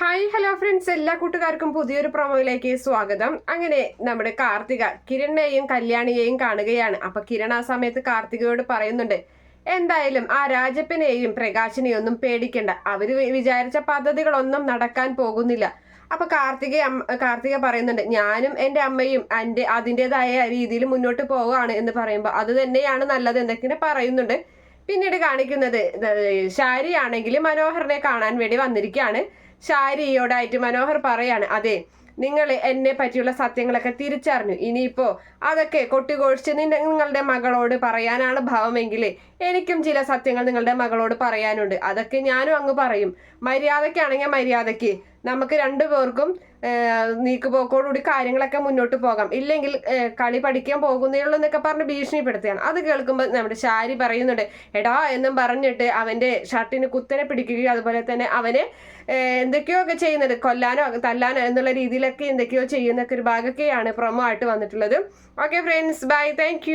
Hi hello friends എല്ലാ കൂട്ടുകാർക്കും പുതിയൊരു പ്രൊമോയിലേക്ക് സ്വാഗതം. അങ്ങനെ നമ്മുടെ കാർത്തിക കിരണിനെയും കല്യാണിയെയും കാണുകയാണ്. അപ്പൊ കിരൺ ആ സമയത്ത് കാർത്തികയോട് പറയുന്നുണ്ട് എന്തായാലും ആ രാജപ്പനെയും പ്രകാശിനെയും ഒന്നും പേടിക്കണ്ട. അവർ വിചാരിച്ച പദ്ധതികളൊന്നും നടക്കാൻ പോകുന്നില്ല. അപ്പൊ കാർത്തിക കാർത്തിക പറയുന്നുണ്ട് ഞാനും എന്റെ അമ്മയും എന്റെ അതിന്റെതായ രീതിയിൽ മുന്നോട്ട് പോവുകയാണ് എന്ന് പറയുമ്പോൾ അത് തന്നെയാണ് നല്ലത് എന്നൊക്കെ പറയുന്നുണ്ട്. പിന്നീട് കാണിക്കുന്നത് ഷാരി ആണെങ്കിൽ മനോഹറിനെ കാണാൻ വേണ്ടി വന്നിരിക്കുകയാണ്. ഷാരിയോടായിട്ട് മനോഹർ പറയാണ് അതെ നിങ്ങൾ എന്നെ പറ്റിയുള്ള സത്യങ്ങളൊക്കെ തിരിച്ചറിഞ്ഞു. ഇനിയിപ്പോ അതൊക്കെ കൊട്ടിഘോഷിച്ച് നിങ്ങളുടെ മകളോട് പറയാനാണ് ഭാവമെങ്കിൽ എനിക്കും ചില സത്യങ്ങൾ നിങ്ങളുടെ മകളോട് പറയാനുണ്ട്. അതൊക്കെ ഞാനും അങ്ങ് പറയും. മര്യാദയ്ക്കാണെങ്കിൽ മര്യാദയ്ക്ക്. നമുക്ക് രണ്ടു പേർക്കും നീക്കുപോക്കോടുകൂടി കാര്യങ്ങളൊക്കെ മുന്നോട്ട് പോകാം. ഇല്ലെങ്കിൽ കളി പഠിക്കാൻ പോകുന്നേ ഉള്ളൂ എന്നൊക്കെ പറഞ്ഞ് ഭീഷണിപ്പെടുത്തുകയാണ്. അത് കേൾക്കുമ്പോൾ നമ്മുടെ ശാരി പറയുന്നുണ്ട് എടാ എന്നും പറഞ്ഞിട്ട് അവന്റെ ഷർട്ടിന് കുത്തനെ പിടിക്കുകയും അതുപോലെ തന്നെ അവനെ എന്തൊക്കെയോ ഒക്കെ ചെയ്യുന്നുണ്ട്. കൊല്ലാനോ തല്ലാനോ എന്നുള്ള രീതിയിലൊക്കെ എന്തൊക്കെയോ ചെയ്യുന്നൊക്കെ ഒരു ഭാഗമൊക്കെയാണ് പ്രൊമോ ആയിട്ട് വന്നിട്ടുള്ളത്. Okay friends bye thank